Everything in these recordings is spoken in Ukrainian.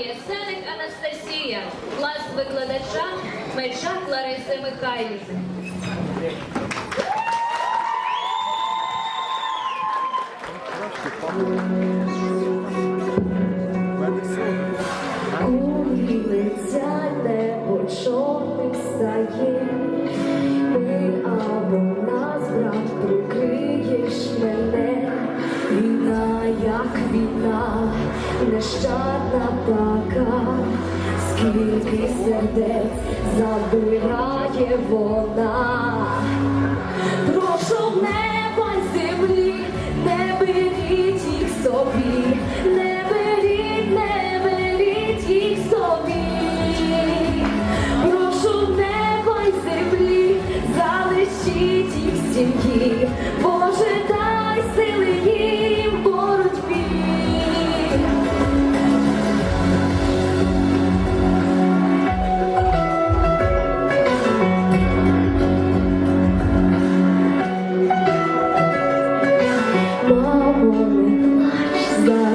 Єсеник Анастасія, клас викладача Мечак Лариси Михайлівни. Чорним стає, ти або нас, брат, прикриєш мене, війна, як війна, нещадна така, скільки сердець забирає вона. Прошу неба й землі, не беріть їх собі, не беріть, не беріть їх собі. Прошу неба й землі, залишіть їх в сім'ї,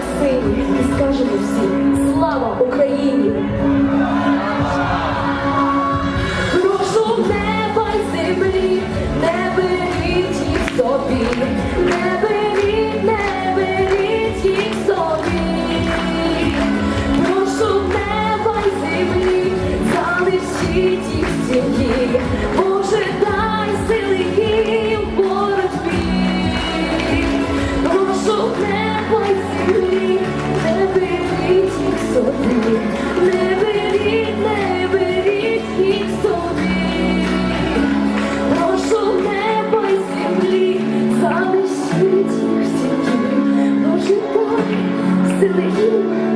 Спадуть сині, і скажемо всі, слава Україні! Прошу неба й землі, не беріть їх собі, не беріть, не беріть їх собі. Прошу неба й землі, залишіть їх сім'ї, Боже, дай сили silly.